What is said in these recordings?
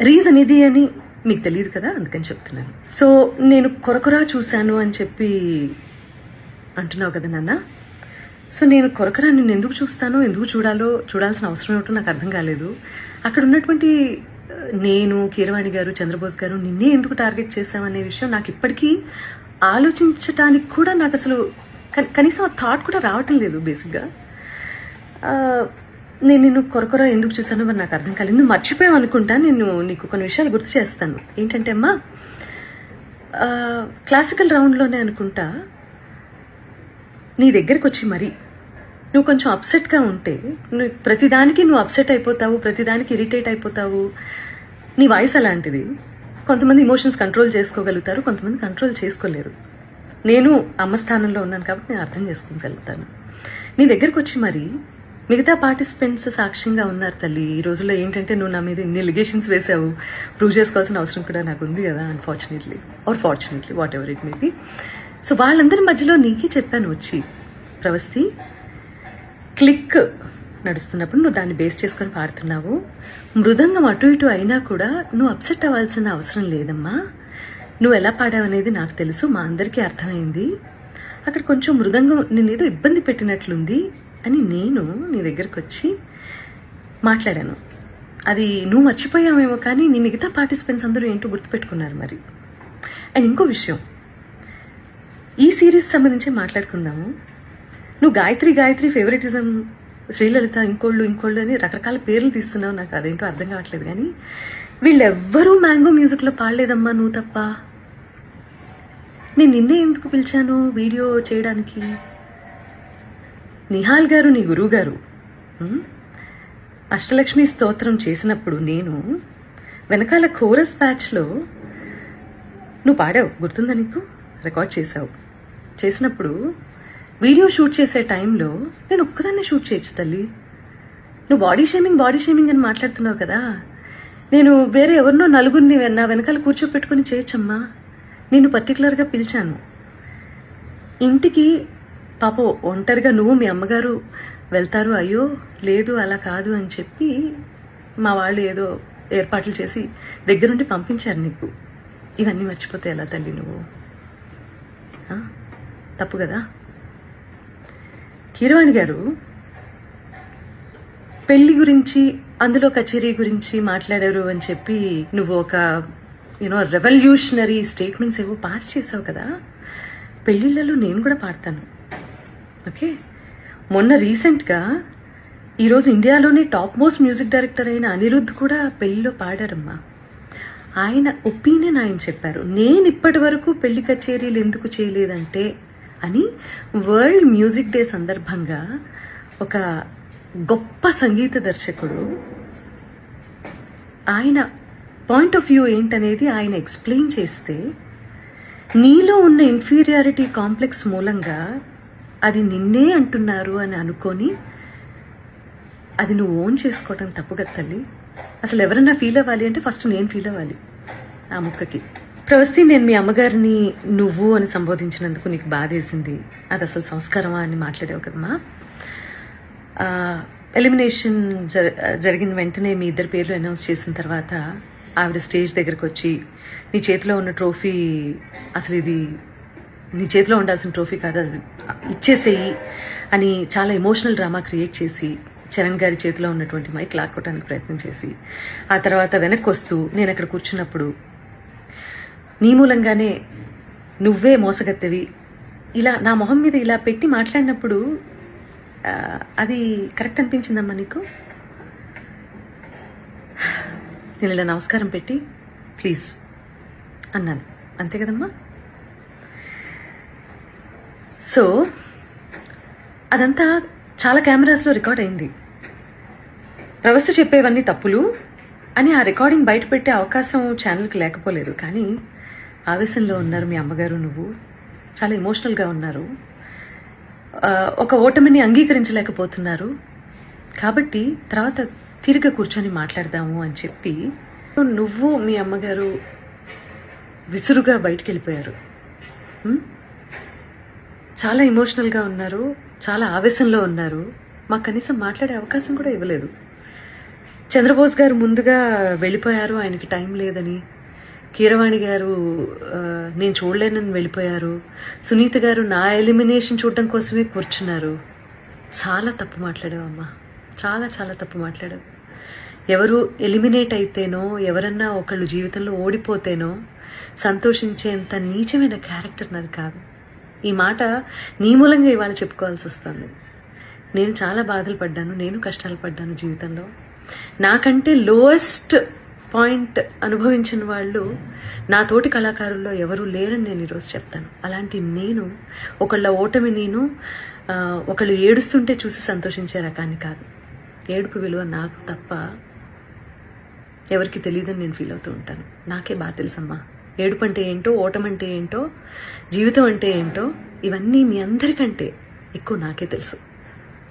Reason ఇది అని మీకు తెలియదు కదా? అందుకని చెప్తున్నాను. సో నేను కొరకొరా చూశాను అని చెప్పి అంటున్నావు కదా నాన్న? సో నేను కొరకరా నిన్ను ఎందుకు చూస్తానో ఎందుకు చూడాలో చూడాల్సిన అవసరం ఏమిటో నాకు అర్థం కాలేదు. అక్కడ ఉన్నటువంటి నేను కీరవాణి గారు చంద్రబోస్ గారు నిన్నే ఎందుకు టార్గెట్ చేశామనే విషయం నాకు ఇప్పటికీ ఆలోచించటానికి కూడా నాకు అసలు కనీసం ఆ థాట్ కూడా రావటం లేదు బేసిక్గా నేను నిన్ను కొరకొర ఎందుకు చూసానో మరి నాకు అర్థం కాలేదు. మర్చిపోయావు అనుకుంటా. నేను నీకు కొన్ని విషయాలు గుర్తు చేస్తాను. ఏంటంటే అమ్మా క్లాసికల్ రౌండ్లోనే అనుకుంటా నీ దగ్గరికి వచ్చి మరి నువ్వు కొంచెం అప్సెట్గా ఉంటే నువ్వు ప్రతిదానికి నువ్వు అప్సెట్ అయిపోతావు ప్రతిదానికి ఇరిటేట్ అయిపోతావు. నీ వాయిస్ అలాంటిది. కొంతమంది ఇమోషన్స్ కంట్రోల్ చేసుకోగలుగుతారు కొంతమంది కంట్రోల్ చేసుకోలేరు. నేను అమ్మ స్థానంలో ఉన్నాను కాబట్టి నేను అర్థం చేసుకోగలుగుతాను. నీ దగ్గరకు వచ్చి మరి మిగతా పార్టిసిపెంట్స్ సాక్ష్యంగా ఉన్నారు తల్లి. ఈ రోజుల్లో ఏంటంటే నువ్వు నా మీద ఇన్ని లిగేషన్స్ వేసావు ప్రూవ్ చేసుకోవాల్సిన అవసరం కూడా నాకు ఉంది కదా unfortunately or fortunately whatever it may be so వాళ్ళందరి మధ్యలో నీకే చెప్పాను వచ్చి ప్రవస్తి క్లిక్ నడుస్తున్నప్పుడు నువ్వు దాన్ని బేస్ చేసుకొని పాడుతున్నావు. మృదంగం అటు ఇటు అయినా కూడా నువ్వు అప్సెట్ అవ్వాల్సిన అవసరం లేదమ్మా. నువ్వు ఎలా పాడావనేది నాకు తెలుసు మా అందరికీ అర్థమైంది. అక్కడ కొంచెం మృదంగం నేనేదో ఇబ్బంది పెట్టినట్లుంది. అని నేను నీ దగ్గరకు వచ్చి మాట్లాడాను. అది నువ్వు మర్చిపోయావేమో కానీ నీ మిగతా పార్టిసిపెంట్స్ అందరూ ఏంటో గుర్తుపెట్టుకున్నారు మరి. అండ్ ఇంకో విషయం. ఈ సిరీస్ సంబంధించి మాట్లాడుకుందాము. నువ్వు గాయత్రి గాయత్రి ఫేవరెటిజం శ్రీలలిత ఇంకోళ్ళు ఇంకోళ్ళు అని రకరకాల పేర్లు తీస్తున్నావు. నాకు అదేంటో అర్థం కావట్లేదు కానీ వీళ్ళెవ్వరూ మ్యాంగో మ్యూజిక్లో పాడలేదమ్మా నువ్వు తప్ప. నేను నిన్నే ఎందుకు పిలిచాను వీడియో చేయడానికి? నిహాల్ గారు నీ గురువు గారు అష్టలక్ష్మి స్తోత్రం చేసినప్పుడు నేను వెనకాల కోరస్ బ్యాచ్లో నువ్వు పాడావు. గుర్తుందా నీకు? రికార్డ్ చేసావు చేసినప్పుడు వీడియో షూట్ చేసే టైంలో నేను ఒక్కదాన్నే షూట్ చేయొచ్చు తల్లి. నువ్వు బాడీ షేమింగ్ బాడీ షేమింగ్ అని మాట్లాడుతున్నావు కదా. నేను వేరే ఎవరినో నలుగురిని నా వెనకాల కూర్చోపెట్టుకుని చేయొచ్చమ్మా. నేను పర్టికులర్గా పిలిచాను. ఇంటికి పాపం ఒంటరిగా నువ్వు మీ అమ్మగారు వెళ్తారు అయ్యో లేదు అలా కాదు అని చెప్పి మా వాళ్ళు ఏదో ఏర్పాట్లు చేసి దగ్గరుండి పంపించారు నీకు. ఇవన్నీ మర్చిపోతే ఎలా తల్లి నువ్వు? తప్పు కదా? కీరవాణి గారు పెళ్ళి గురించి అందులో కచేరీ గురించి మాట్లాడారు అని చెప్పి నువ్వు ఒక యూనో రెవల్యూషనరీ స్టేట్మెంట్స్ ఏవో పాస్ చేసావు కదా? పెళ్ళిళ్ళలో నేను కూడా పాడతాను. ఓకే. మొన్న రీసెంట్గా ఈరోజు ఇండియాలోనే టాప్ మోస్ట్ మ్యూజిక్ డైరెక్టర్ అయిన అనిరుద్ధ్ కూడా పెళ్ళిలో పాడారమ్మా. ఆయన ఒపీనియన్ ఆయన చెప్పారు నేను ఇప్పటి వరకు పెళ్ళి కచేరీలు ఎందుకు చేయలేదంటే అని వరల్డ్ మ్యూజిక్ డే సందర్భంగా ఒక గొప్ప సంగీత దర్శకుడు ఆయన పాయింట్ ఆఫ్ వ్యూ ఏంటనేది ఆయన ఎక్స్ప్లెయిన్ చేస్తే నీలో ఉన్న ఇన్ఫీరియారిటీ కాంప్లెక్స్ మూలంగా అది నిన్నే అంటున్నారు అని అనుకొని అది నువ్వు ఓన్ చేసుకోవటం తప్పు కదా తల్లి. అసలు ఎవరన్నా ఫీల్ అవ్వాలి అంటే ఫస్ట్ నేను ఫీల్ అవ్వాలి. ఆ ముక్కకి. ప్రవస్తి నేను మీ అమ్మగారిని నువ్వు అని సంబోధించినందుకు నీకు బాధేసింది. అది అసలు సంస్కారమా అని మాట్లాడావు కదమ్మా ఎలిమినేషన్ జర జరిగిన వెంటనే మీ ఇద్దరి పేర్లు అనౌన్స్ చేసిన తర్వాత ఆవిడ స్టేజ్ దగ్గరకు వచ్చి నీ చేతిలో ఉన్న ట్రోఫీ అసలు ఇది నీ చేతిలో ఉండాల్సిన ట్రోఫీ కాదు అది ఇచ్చేసేయి అని చాలా ఎమోషనల్ డ్రామా క్రియేట్ చేసి చరణ్ గారి చేతిలో ఉన్నటువంటి మైక్ లాక్కోవడానికి ప్రయత్నం చేసి ఆ తర్వాత వెనక్కి వస్తూ నేను అక్కడ కూర్చున్నప్పుడు నీ మూలంగానే నువ్వే మోసగత్తవి. ఇలా నా మొహం మీద ఇలా పెట్టి మాట్లాడినప్పుడు అది కరెక్ట్ అనిపించిందమ్మా నీకు? నేను ఇలా నమస్కారం పెట్టి ప్లీజ్ అన్నాను. అంతే కదమ్మా? సో అదంతా చాలా కెమెరాస్లో రికార్డ్ అయింది. ప్రవస్థ చెప్పేవన్నీ తప్పులు అని ఆ రికార్డింగ్ బయట పెట్టే అవకాశం ఛానల్కి లేకపోలేదు. కానీ ఆవేశంలో ఉన్నారు మీ అమ్మగారు నువ్వు. చాలా ఎమోషనల్గా ఉన్నారు. ఒక ఓటమిని అంగీకరించలేకపోతున్నారు. కాబట్టి తర్వాత తిరిగి కూర్చొని మాట్లాడదాము అని చెప్పి నువ్వు మీ అమ్మగారు విసురుగా బయటికి వెళ్ళిపోయారు. చాలా ఎమోషనల్గా ఉన్నారు చాలా ఆవేశంలో ఉన్నారు. మాకు కనీసం మాట్లాడే అవకాశం కూడా ఇవ్వలేదు. చంద్రబోస్ గారు ముందుగా వెళ్ళిపోయారు ఆయనకి టైం లేదని. కీరవాణి గారు నేను చూడలేనని వెళ్ళిపోయారు. సునీత గారు నా ఎలిమినేషన్ చూడడం కోసమే కూర్చున్నారు. చాలా తప్పు మాట్లాడావమ్మా చాలా చాలా తప్పు మాట్లాడావు. ఎవరు ఎలిమినేట్ అయితేనో ఎవరన్నా ఒకళ్ళు జీవితంలో ఓడిపోతేనో సంతోషించేంత నీచమైన క్యారెక్టర్ నాది కాదు. ఈ మాట నీ మూలంగా ఇవాళ చెప్పుకోవాల్సి వస్తుంది. నేను చాలా బాధలు పడ్డాను నేను కష్టాలు పడ్డాను జీవితంలో. నాకంటే లోయెస్ట్ పాయింట్ అనుభవించిన వాళ్ళు నా తోటి కళాకారుల్లో ఎవరూ లేరని నేను ఈరోజు చెప్తాను. అలాంటి నేను ఒకళ్ళ ఓటమి నేను ఒకళ్ళు ఏడుస్తుంటే చూసి సంతోషించే రకాన్ని కాదు. ఏడుపు విలువ నాకు తప్ప ఎవరికి తెలియదని నేను ఫీల్ అవుతూ ఉంటాను. నాకే బాగా తెలుసమ్మా. ఏడుపు అంటే ఏంటో ఓటం అంటే ఏంటో జీవితం అంటే ఏంటో ఇవన్నీ మీ అందరికంటే ఎక్కువ నాకే తెలుసు.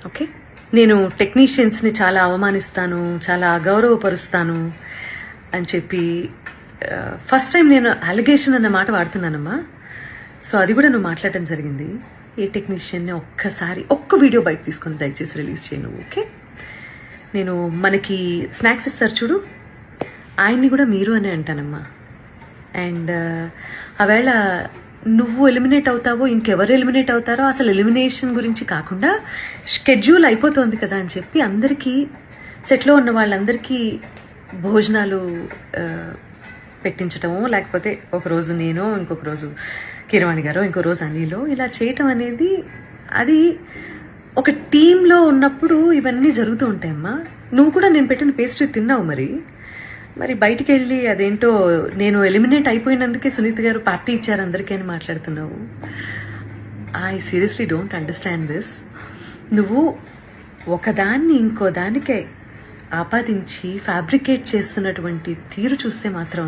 ఓకే? నేను టెక్నీషియన్స్ని చాలా అవమానిస్తాను చాలా అగౌరవపరుస్తాను అని చెప్పి ఫస్ట్ టైం నేను అలిగేషన్ అన్న మాట వాడుతున్నానమ్మా. సో అది కూడా నువ్వు మాట్లాడటం జరిగింది. ఏ టెక్నీషియన్ని ఒక్కసారి ఒక్క వీడియో బయట తీసుకొని దయచేసి రిలీజ్ చేయను ఓకే? నేను మనకి స్నాక్స్ ఇస్తారు చూడు. ఆయన్ని కూడా మీరు అనే అంటానమ్మా. అండ్ uh, ఆవేళ నువ్వు ఎలిమినేట్ అవుతావో ఇంకెవరు ఎలిమినేట్ అవుతారో అసలు ఎలిమినేషన్ గురించి కాకుండా షెడ్యూల్ అయిపోతుంది కదా అని చెప్పి అందరికీ సెట్లో ఉన్న వాళ్ళందరికీ భోజనాలు uh, పెట్టించటము లేకపోతే ఒకరోజు నేను ఇంకొక రోజు కిరవాణి గారు ఇంకో రోజు అనిలో ఇలా చేయటం అనేది అది ఒక టీంలో ఉన్నప్పుడు ఇవన్నీ జరుగుతూ ఉంటాయమ్మా. నువ్వు కూడా నేను పెట్టిన పేస్ట్రీ తిన్నావు మరి. మరి బయటికి వెళ్ళి అదేంటో నేను ఎలిమినేట్ అయిపోయినందుకే సునీత్ గారు పార్టీ ఇచ్చారు అందరికీ అని మాట్లాడుతున్నావు. I seriously don't understand this నువ్వు ఒకదాన్ని ఇంకో దానికే ఆపాదించి ఫ్యాబ్రికేట్ చేస్తున్నటువంటి తీరు చూస్తే మాత్రం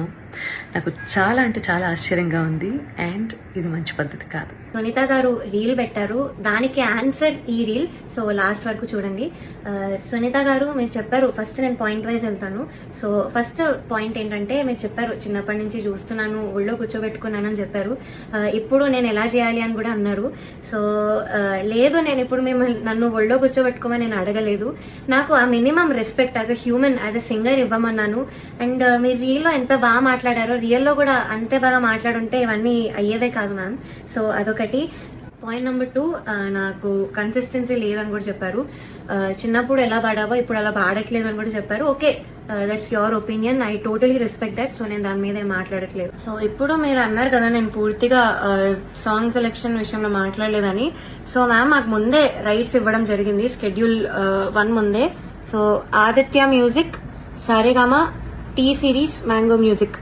నాకు చాలా అంటే చాలా ఆశ్చర్యంగా ఉంది. అండ్ ఇది మంచి పద్ధతి కాదు. సునీత గారు రీల్ పెట్టారు. దానికి ఆన్సర్ ఈ రీల్. సో లాస్ట్ వరకు చూడండి. సునీత గారు మీరు చెప్పారు ఫస్ట్ నేను పాయింట్ వైజ్ వెళ్తాను. సో ఫస్ట్ పాయింట్ ఏంటంటే మీరు చెప్పారు చిన్నప్పటి నుంచి చూస్తున్నాను ఒళ్ళో కూర్చోబెట్టుకున్నాను అని చెప్పారు. ఇప్పుడు నేను ఎలా చేయాలి అని కూడా అన్నారు. సో లేదు నేను ఇప్పుడు మిమ్మల్ని నన్ను ఒళ్ళో కూర్చోబెట్టుకోమని నేను అడగలేదు. నాకు ఆ minimum respect as a human as a singer ఇవ్వమన్నాను. And మీరు రీల్లో ఎంత బాగా మాట్లాడారో రియల్లో కూడా అంతే బాగా మాట్లాడుంటే ఇవన్నీ అయ్యేవే కాదు మ్యామ్. సో అదొకటి. పాయింట్ నెంబర్ టూ నాకు కన్సిస్టెన్సీ లేదని కూడా చెప్పారు. చిన్నప్పుడు ఎలా పాడావో ఇప్పుడు అలా పాడట్లేదు అని కూడా చెప్పారు. Okay that's your opinion I totally respect that so నేను దాని మీద మాట్లాడట్లేదు. సో ఇప్పుడు మీరు అన్నారు కదా నేను పూర్తిగా సాంగ్ సెలెక్షన్ విషయంలో మాట్లాడలేదని. సో మ్యామ్ మాకు ముందే రైట్స్ ఇవ్వడం జరిగింది. స్కెడ్యూల్ వన్ ముందే. So Aditya music Saregama T series mango music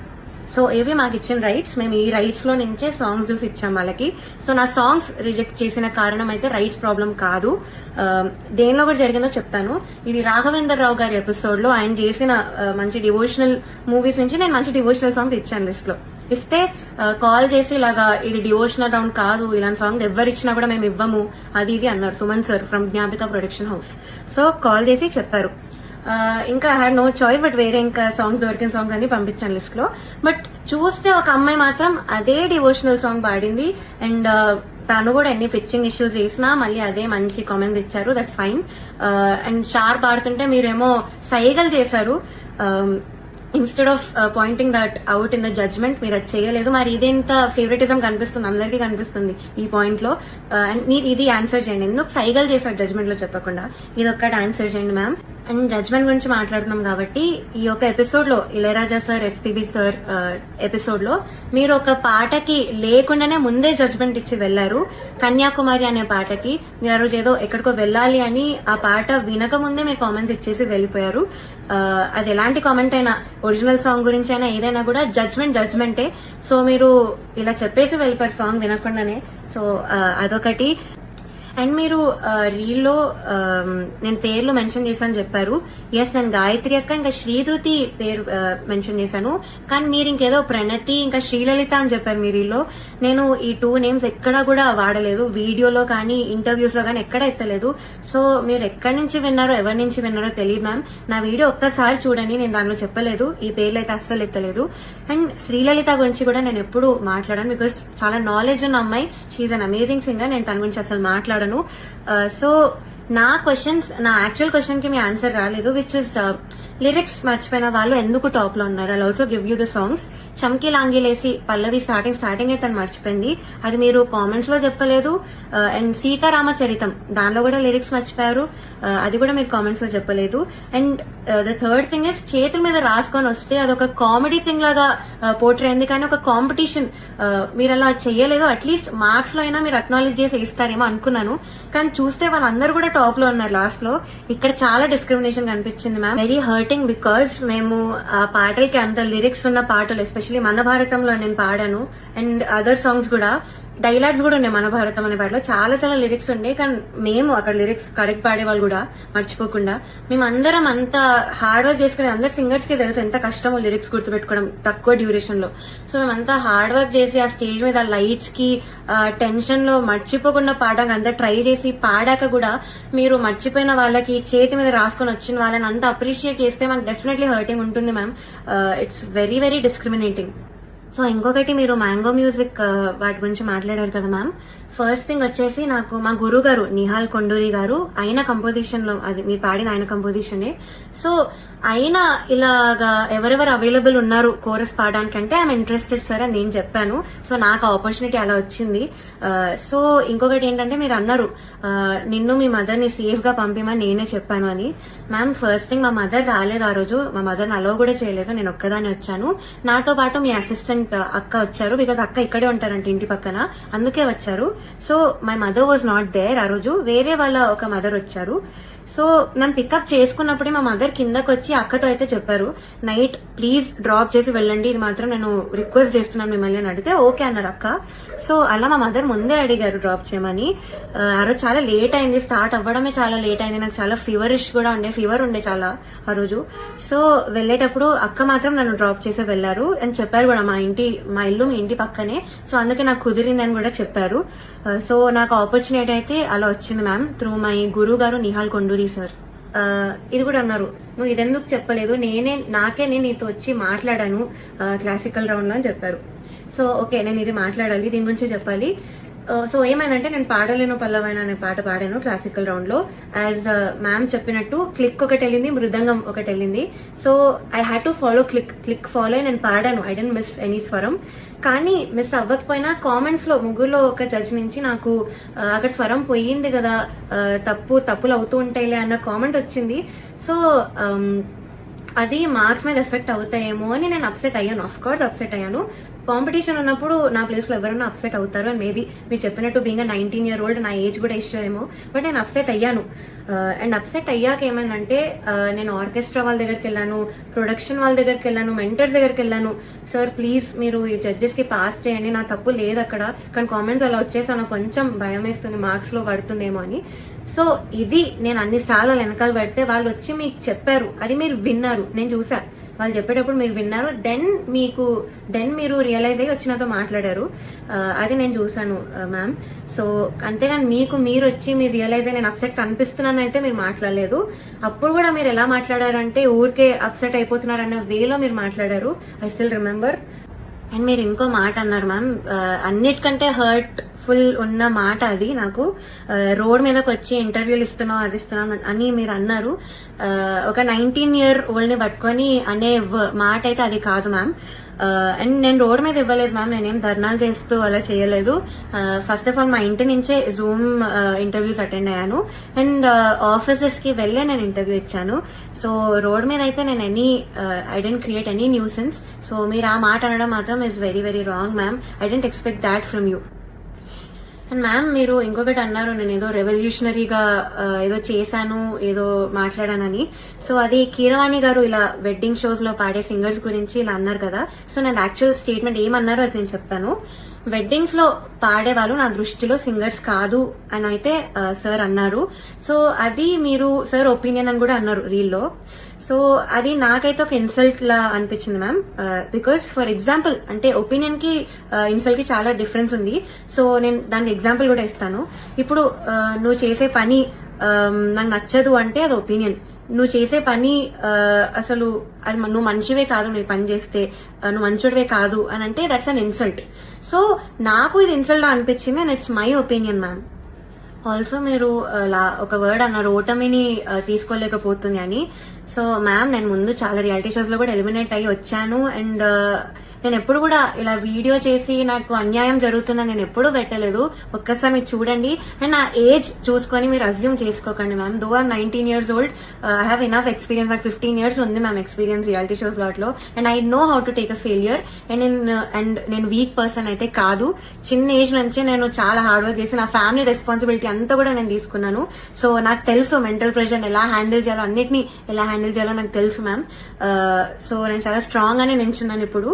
so ఇవి మాకు ఇచ్చిన రైట్స్ మేము ఈ రైట్స్లో నుంచే సాంగ్స్ చూసి ఇచ్చాం వాళ్ళకి. సో నా సాంగ్స్ రిజెక్ట్ చేసిన కారణం అయితే రైట్స్ ప్రాబ్లం కాదు. Um, దేనిలో కూడా జరిగిందో చెప్తాను. ఇది రాఘవేంద్ర రావు గారి ఎపిసోడ్లో ఆయన చేసిన uh, మంచి డివోషనల్ మూవీస్ నుంచి నేను మంచి డివోషనల్ సాంగ్స్ ఇచ్చాను లిస్ట్లో. ఇస్తే uh, కాల్ చేసి ఇలాగా ఇది డివోషనల్ రౌండ్ కాదు ఇలాంటి సాంగ్ ఎవరు ఇచ్చినా కూడా మేము ఇవ్వము అది ఇది అన్నారు Suman sir from Gnapika production house so call చేసి చెప్పారు. ఇంకా I had no choice but వేరే ఇంకా సాంగ్స్ దొరికిన సాంగ్స్ అన్ని పంపించాను లిస్ట్లో. బట్ చూస్తే ఒక అమ్మాయి మాత్రం అదే డివోషనల్ సాంగ్ పాడింది. అండ్ తను కూడా ఎన్ని పిచ్చింగ్ ఇష్యూస్ చేసినా మళ్ళీ అదే మంచి కామెంట్స్ ఇచ్చారు. దట్స్ ఫైన్ అండ్ షార్ పాడుతుంటే మీరేమో సైగలు చేశారు. Instead of pointing that out in the judgement మీరు అది చేయలేదు. మరి ఇదేంత ఫేవరెటిజం కనిపిస్తుంది? అందరికీ కనిపిస్తుంది ఈ పాయింట్లో. అండ్ మీరు ఇది ఆన్సర్ చేయండి. ఎందుకు సైగల్ చేశారు జడ్జ్మెంట్లో చెప్పకుండా? ఇది ఒక్కటి ఆన్సర్ చేయండి మ్యామ్ అండ్ జడ్జ్మెంట్ గురించి మాట్లాడుతున్నాం కాబట్టి ఈ యొక్క ఎపిసోడ్లో ఇళయరాజా సార్ ఎస్పీబీ సార్ ఎపిసోడ్లో మీరు ఒక పాటకి లేకుండానే ముందే జడ్జ్మెంట్ ఇచ్చి వెళ్ళారు కన్యాకుమారి అనే పాటకి. మీరు ఆ రోజు ఏదో ఎక్కడికో వెళ్ళాలి అని ఆ పాట వినక ముందే మీరు కామెంట్స్ ఇచ్చేసి వెళ్ళిపోయారు. అది ఎలాంటి కామెంట్ అయినా ఒరిజినల్ సాంగ్ గురించి అయినా ఏదైనా కూడా జడ్జ్మెంట్ జడ్జ్మెంటే సో మీరు ఇలా చెప్పేసి వెళ్ళిపోయారు సాంగ్ వినకుండానే. సో అదొకటి. అండ్ మీరు రీల్లో నేను పేర్లు మెన్షన్ చేశాను చెప్పారు. ఎస్ నేను గాయత్రి అక్క ఇంకా శ్రీధృతి పేరు మెన్షన్ చేశాను. కానీ మీరు ఇంకేదో ప్రణతి ఇంకా శ్రీలలిత అని చెప్పారు మీ రీల్లో. నేను ఈ టూ నేమ్స్ ఎక్కడా కూడా వాడలేదు. వీడియోలో కానీ ఇంటర్వ్యూస్లో కానీ ఎక్కడ ఎత్తలేదు. సో మీరు ఎక్కడి నుంచి విన్నారో ఎవరి నుంచి విన్నారో తెలియదు మ్యామ్ నా వీడియో ఒక్కసారి చూడండి నేను దానిలో చెప్పలేదు. ఈ పేర్లు అయితే అస్సలు ఎత్తలేదు. అండ్ శ్రీలలిత గురించి కూడా నేను ఎప్పుడు మాట్లాడాను బికాస్ చాలా నాలెడ్జ్ ఉన్న అమ్మాయి. షీఈ్ అన్ అమేజింగ్ సింగర్ నేను తన గురించి అసలు మాట్లాడాను. సో uh, నా క్వశ్చన్స్ నా యాక్చువల్ క్వశ్చన్కి మీ ఆన్సర్ రాలేదు విచ్ ఇస్ లిరిక్స్ మర్చిపోయిన వాళ్ళు ఎందుకు టాప్లో ఉన్నారు? I also give you the songs చమ్కి లాంగిలేసి పల్లవి స్టార్టింగ్ స్టార్టింగ్ అయితే మర్చిపోయింది. అది మీరు కామెంట్స్లో చెప్పలేదు. Uh, అండ్ సీతారామ చరితం దానిలో కూడా లిరిక్స్ మర్చిపోయారు. Uh, అది కూడా మీరు కామెంట్స్లో చెప్పలేదు. And the third thing is చేతుల మీద రాసుకొని వస్తే అదొక కామెడీ థింగ్ లాగా పోర్ట్రే అయింది కానీ ఒక కాంపిటీషన్ uh, మీరు అలా చేయలేదు. అట్లీస్ట్ మార్క్స్లో అయినా మీరు అక్నాలెడ్జ్ చేసి ఇస్తారేమో అనుకున్నాను. కానీ చూస్తే వాళ్ళందరూ కూడా టాప్లో ఉన్నారు లాస్ట్లో. ఇక్కడ చాలా డిస్క్రిమినేషన్ కనిపించింది మ్యామ్ వెరీ హర్టింగ్ బికాస్ మేము ఆ పాటలకి అంత లిరిక్స్ ఉన్న పాటలు ఎస్పెషల్లీ మన భారతంలో నేను పాడాను. అండ్ అదర్ సాంగ్స్ కూడా డైలాగ్స్ కూడా ఉన్నాయి మన భారతం అనే పాటలో చాలా చాలా లిరిక్స్ ఉండే కానీ మేము అక్కడ లిరిక్స్ కరెక్ట్ పాడే వాళ్ళు కూడా మర్చిపోకుండా మేము అందరం అంత హార్డ్ వర్క్ చేసుకునే అందరు సింగర్స్కి తెలుసు ఎంత కష్టమో లిరిక్స్ గుర్తుపెట్టుకోవడం తక్కువ డ్యూరేషన్లో. సో మేము అంతా హార్డ్ వర్క్ చేసి ఆ స్టేజ్ మీద లైట్స్కి టెన్షన్లో మర్చిపోకుండా పాడడానికి అంతా ట్రై చేసి పాడాక కూడా మీరు మర్చిపోయిన వాళ్ళకి చేతి మీద రాసుకొని వచ్చిన వాళ్ళని అంత అప్రిషియేట్ చేస్తే మాకు డెఫినెట్లీ హర్టింగ్ ఉంటుంది ma'am. It's very very discriminating so ఇంకొకటి మీరు మ్యాంగో మ్యూజిక్ uh, వాటి గురించి మాట్లాడారు కదా మ్యామ్ ఫస్ట్ థింగ్ వచ్చేసి నాకు మా గురువు గారు నిహాల్ కొండూరి గారు ఆయన కంపోజిషన్లో అది మీరు పాడిన ఆయన కంపోజిషనే సో ఆయన ఇలాగా ఎవరెవరు అవైలబుల్ ఉన్నారు కోరస్ పాడడానికంటే ఐఎమ్ ఇంట్రెస్టెడ్ సార్ అని నేను చెప్పాను. సో నాకు ఆపర్చునిటీ అలా వచ్చింది. Uh, సో ఇంకొకటి ఏంటంటే మీరు అన్నారు uh, నిన్ను మీ మదర్ని సేఫ్గా పంపిమని నేనే చెప్పాను అని. మ్యామ్ ఫస్ట్ థింగ్ మా మదర్ రాలేదు ఆ రోజు. మా మదర్ని అలో కూడా చేయలేదు. నేను ఒక్కదాన్ని వచ్చాను. నాతో పాటు మీ అసిస్టెంట్ uh, అక్క వచ్చారు. బికాజ్ అక్క ఇక్కడే ఉంటారంట ఇంటి పక్కన. అందుకే వచ్చారు. So my mother was not there ఆ రోజు. వేరే వాళ్ళ ఒక మదర్ వచ్చారు. సో నన్ను పికప్ చేసుకున్నప్పుడే మా మదర్ కిందకు వచ్చి అక్కతో అయితే చెప్పారు. నైట్ ప్లీజ్ డ్రాప్ చేసి వెళ్ళండి. ఇది మాత్రం నేను రిక్వెస్ట్ చేస్తున్నాను మిమ్మల్ని అని అడిగితే ఓకే అన్నారు అక్క. సో అలా మా మదర్ ముందే అడిగారు డ్రాప్ చేయమని. ఆ, రోజు చాలా లేట్ అయింది. స్టార్ట్ అవ్వడమే చాలా లేట్ అయింది. నాకు చాలా ఫీవరిష్ కూడా ఉండే. ఫీవర్ ఉండే చాలా ఆ రోజు. సో వెళ్ళేటప్పుడు అక్క మాత్రం నన్ను డ్రాప్ చేసి వెళ్ళారు. అని చెప్పారు కూడా మా ఇంటి మా ఇల్లు మీ ఇంటి పక్కనే. సో అందుకే నాకు కుదిరింది అని కూడా చెప్పారు. Uh, సో నాకు ఆపర్చునిటీ అయితే అలా వచ్చింది మ్యామ్ త్రూ మై గురువు గారు నిహాల్ కొండూరి సార్ uh, ఇది కూడా అన్నారు నువ్వు ఇదెందుకు చెప్పలేదు? నేనే నాకే నేను నీతో వచ్చి మాట్లాడాను uh, క్లాసికల్ రౌండ్లో అని చెప్పారు. సో ఓకే నేను ఇది మాట్లాడాలి దీని గురించి చెప్పాలి. సో ఏమైందంటే నేను పాడలేను పల్లవైన అనే పాట పాడాను క్లాసికల్ రౌండ్లో. యాజ్ మ్యామ్ చెప్పినట్టు క్లిక్ ఒకటి వెళ్ళింది మృదంగం ఒకటి వెళ్ళింది. So I had to follow click click follow నేను పాడాను. ఐ డెంట్ మిస్ ఎనీ స్వరం. కానీ మిస్ అవ్వకపోయినా కామెంట్స్లో ముగ్గురులో ఒక జడ్జ్ నుంచి నాకు అక్కడ స్వరం పోయింది కదా తప్పు తప్పులు అవుతూ ఉంటాయిలే అన్న కామెంట్ వచ్చింది. సో అది మార్క్స్ మీద ఎఫెక్ట్ అవుతాయేమో అని నేను అప్సెట్ అయ్యాను. ఆఫ్ కోర్స్ అప్సెట్ అయ్యాను. కాంపిటీషన్ ఉన్నప్పుడు నా ప్లేస్లో ఎవరైనా అప్సెట్ అవుతారు అండ్ మేబీ మీరు చెప్పినట్టు బీంగ్ నైన్టీన్ ఇయర్ ఓల్డ్ నా ఏజ్ కూడా ఇష్టమేమో బట్ నేను అప్సెట్ అయ్యాను. Uh, అండ్ అప్సెట్ అయ్యాక ఏమైందంటే uh, నేను ఆర్కెస్ట్రా వాళ్ళ దగ్గరికి వెళ్ళాను ప్రొడక్షన్ వాళ్ళ దగ్గరికి వెళ్ళాను మెంటర్స్ దగ్గరికి వెళ్ళాను. సార్ ప్లీజ్ మీరు ఈ జడ్జెస్కి పాస్ చేయండి నా తప్పు లేదు అక్కడ. కానీ కామెంట్స్ అలా వచ్చేసాను కొంచెం భయం వేస్తుంది మార్క్స్లో పడుతుందేమో అని. సో ఇది నేను అన్ని సార్లు వెనకాల పెడితే వాళ్ళు వచ్చి మీకు చెప్పారు. అది మీరు విన్నారు. నేను చూసా. వాళ్ళు చెప్పేటప్పుడు మీరు విన్నారు. దెన్ మీకు దెన్ మీరు రియలైజ్ అయ్యి వచ్చినతో మాట్లాడారు. అది నేను చూసాను మ్యామ్ సో అంతేగాని మీకు మీరు వచ్చి మీరు రియలైజ్ అయ్యి నేను అప్సెట్ అనిపిస్తున్నాను అయితే మీరు మాట్లాడలేదు. అప్పుడు కూడా మీరు ఎలా మాట్లాడారంటే ఊరికే అప్సెట్ అయిపోతున్నారన్న వేలో మీరు మాట్లాడారు. ఐ స్టిల్ రిమెంబర్ అండ్ మీరు ఇంకో మాట అన్నారు మ్యామ్ అన్నిటికంటే హర్ట్ ఫుల్ ఉన్న మాట అది. నాకు రోడ్ మీదకి వచ్చి ఇంటర్వ్యూలు ఇస్తున్నావు అది ఇస్తున్నావు అని మీరు అన్నారు. ఒక నైన్టీన్ ఇయర్ ఓల్డ్ని పట్టుకొని అనే మాట అయితే అది కాదు మ్యామ్ అండ్ నేను రోడ్ మీద ఇవ్వలేదు మ్యామ్ నేనేం ధర్నాలు చేస్తూ అలా చేయలేదు. ఫస్ట్ ఆఫ్ ఆల్ మా ఇంటి నుంచే జూమ్ ఇంటర్వ్యూస్ అటెండ్ అయ్యాను. అండ్ ఆఫీసెస్కి వెళ్ళే నేను ఇంటర్వ్యూ ఇచ్చాను. సో రోడ్ మీద అయితే నేను any I didn't create any nuisance so మీరు ఆ మాట అనడం మాత్రం is very very wrong ma'am I didn't expect that from you and ma'am మీరు ఇంకొకటి అన్నారు నేను ఏదో రెవల్యూషనరీగా ఏదో చేశాను ఏదో మాట్లాడానని. సో అది కీరవాణి గారు ఇలా వెడ్డింగ్ షోస్లో పాడే సింగర్స్ గురించి ఇలా అన్నారు కదా. సో నేను యాక్చువల్ స్టేట్మెంట్ ఏమన్నారో అది నేను చెప్తాను. వెడ్డింగ్స్లో పాడేవాళ్ళు నా దృష్టిలో సింగర్స్ కాదు అని అయితే సార్ అన్నారు. సో అది మీరు సార్ ఒపీనియన్ అని కూడా అన్నారు రీల్లో సో అది నాకైతే ఒక ఇన్సల్ట్ లా అనిపించింది మ్యామ్ బికాస్ ఫర్ ఎగ్జాంపుల్ అంటే ఒపీనియన్కి ఇన్సల్ట్కి చాలా డిఫరెన్స్ ఉంది. సో నేను దానికి ఎగ్జాంపుల్ కూడా ఇస్తాను. ఇప్పుడు నువ్వు చేసే పని నాకు నచ్చదు అంటే అది ఒపీనియన్ నువ్వు చేసే పని అసలు అది నువ్వు మంచివే కాదు నువ్వు పని చేస్తే నువ్వు మంచుడివే కాదు అని అంటే దట్స్ అన్ ఇన్సల్ట్ సో నాకు ఇది ఇన్సల్ట్ అనిపించింది and it's my opinion ma'am also మీరు లా- ఒక వర్డ్ అన్నారు ఓటమిని తీసుకోలేకపోతుంది అని. సో మ్యామ్ నేను ముందు చాలా రియాలిటీ షోస్లో కూడా ఎలిమినేట్ అయ్యి వచ్చాను అండ్ నేను ఎప్పుడు కూడా ఇలా వీడియో చేసి నాకు అన్యాయం జరుగుతుందని నేను ఎప్పుడూ పెట్టలేదు. ఒక్కసారి మీరు చూడండి. అండ్ నా ఏజ్ చూసుకొని మీరు అజ్యూమ్ చేసుకోకండి ma'am though are nineteen years old I have enough experience నాకు ఫిఫ్టీన్ ఇయర్స్ ఉంది మ్యామ్ ఎక్స్పీరియన్స్ రియాలిటీ షోస్ వాటిలో. And I know how to take a failure and నేను అండ్ నేను వీక్ పర్సన్ అయితే కాదు. చిన్న ఏజ్ నుంచి నేను చాలా హార్డ్ వర్క్ చేసి నా ఫ్యామిలీ రెస్పాన్సిబిలిటీ అంతా కూడా నేను తీసుకున్నాను. సో నాకు తెలుసు మెంటల్ ప్రెషర్ ఎలా హ్యాండిల్ చేయాలో. అన్నిటిని ఎలా హ్యాండిల్ చేయాలో నాకు తెలుసు మ్యామ్ సో uh, నేను చాలా స్ట్రాంగ్ అని నించున్నాను ఇప్పుడు.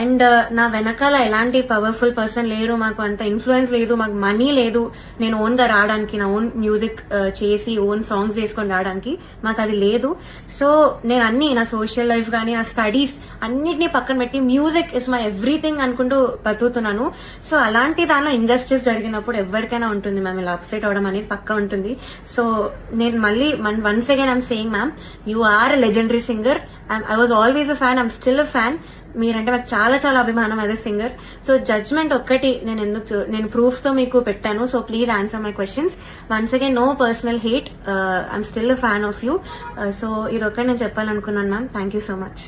అండ్ uh, నా వెనకాల ఎలాంటి పవర్ఫుల్ పర్సన్ లేరు మాకు అంత ఇన్ఫ్లుయెన్స్ లేదు మాకు మనీ లేదు. నేను ఓన్గా రావడానికి నా ఓన్ మ్యూజిక్ uh, చేసి ఓన్ సాంగ్స్ వేసుకొని రావడానికి మాకు అది లేదు. సో నేను అన్ని నా సోషల్ లైఫ్ కానీ నా స్టడీస్ అన్నిటినీ పక్కన పెట్టి మ్యూజిక్ ఇస్ మై ఎవ్రీథింగ్ అనుకుంటూ బతుకుతున్నాను. సో అలాంటి దానిలో ఇండస్ట్రీస్ జరిగినప్పుడు ఎవరికైనా ఉంటుంది మ్యామ్ ఇలా అప్సెట్ అవడం అనేది పక్క ఉంటుంది. సో నేను మళ్ళీ once again I'm saying ma'am you are legendary singer I was always a fan I'm still a fan మీరంటే నాకు చాలా చాలా అభిమానం as a singer so judgement ఒక్కటి నేను ఎందుకు నేను ప్రూఫ్తో మీకు పెట్టాను. So please answer my questions once again no personal hate I'm still fan of you so ఇది ఒక్కటి నేను చెప్పాలనుకున్నాను ma'am thank you so much